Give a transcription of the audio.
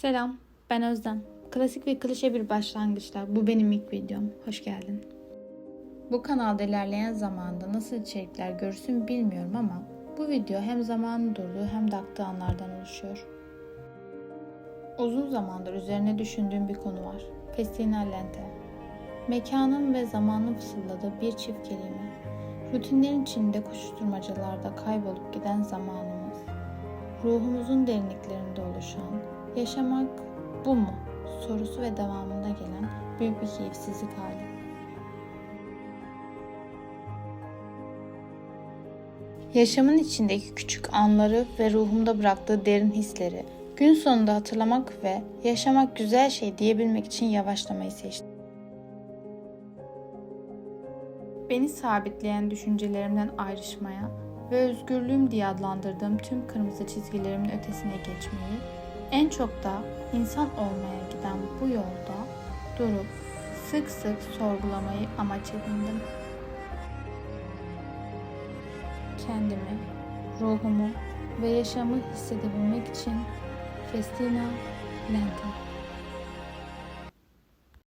Selam, ben Özlem. Klasik ve klişe bir başlangıçla bu benim ilk videom. Hoş geldin. Bu kanalda ilerleyen zamanda nasıl içerikler görürsün bilmiyorum ama bu video hem zamanın durduğu hem de aktığı anlardan oluşuyor. Uzun zamandır üzerine düşündüğüm bir konu var. Festina lente. Mekanın ve zamanın fısıldadığı bir çift kelime. Rutinlerin içinde koşuşturmacalarda kaybolup giden zamanımız. Ruhumuzun derinliklerinde oluşan, yaşamak bu mu sorusu ve devamında gelen büyük bir keyifsizlik hali. Yaşamın içindeki küçük anları ve ruhumda bıraktığı derin hisleri gün sonunda hatırlamak ve yaşamak güzel şey diyebilmek için yavaşlamayı seçtim. Beni sabitleyen düşüncelerimden ayrışmaya ve özgürlüğüm diye adlandırdığım tüm kırmızı çizgilerimin ötesine geçmeyi, en çok da insan olmaya giden bu yolda durup sık sık sorgulamayı amaç edindim. Kendimi, ruhumu ve yaşamı hissedebilmek için Festina Lente.